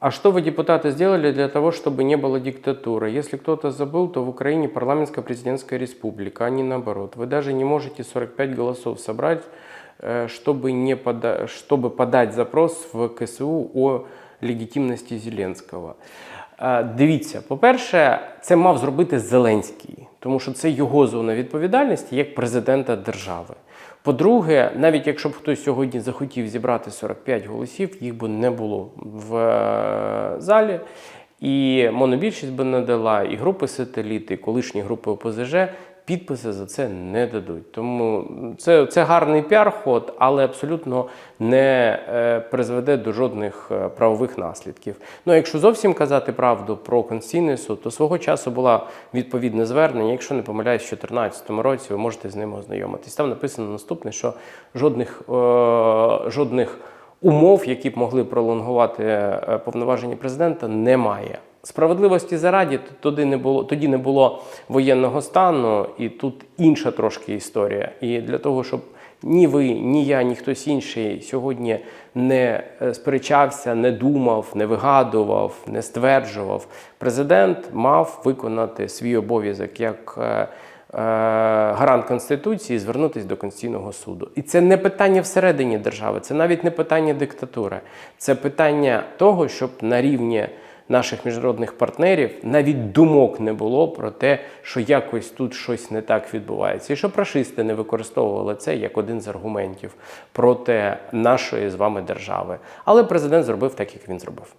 А что вы, депутаты, сделали для того, чтобы не было диктатуры? Если кто-то забыл, то в Украине парламентско-президентская республика, а не наоборот. Вы даже не можете 45 голосов собрать, э, чтобы, не пода- чтобы подать запрос в КСУ о легітимності Зеленського. Е, Дивіться, по-перше, це мав зробити Зеленський, тому що це його зона відповідальності як президента держави. По-друге, навіть якщо б хтось сьогодні захотів зібрати 45 голосів, їх би не було в е, залі. І монобільшість би не дала, і групи сателіти, і колишні групи ОПЗЖ підписи за це не дадуть. Тому це, це гарний піар-ход, але абсолютно не е, призведе до жодних е, правових наслідків. Ну, якщо зовсім казати правду про Конституційний суд, то свого часу була відповідне звернення. Якщо не помиляюсь, в 2014 році ви можете з ними ознайомитись. Там написано наступне, що жодних, е, жодних умов, які б могли пролонгувати е, повноваження президента, немає. Справедливості зараді тоді не було тоді не було воєнного стану, і тут інша трошки історія. І для того, щоб ні ви, ні я, ні хтось інший сьогодні не е, сперечався, не думав, не вигадував, не стверджував, президент мав виконати свій обов'язок як. е, е, Гарант Конституції звернутися до Конституційного суду. І це не питання всередині держави, це навіть не питання диктатури. Це питання того, щоб на рівні наших міжнародних партнерів навіть думок не було про те, що якось тут щось не так відбувається. І щоб рашисти не використовували це як один з аргументів проти нашої з вами держави. Але президент зробив так, як він зробив.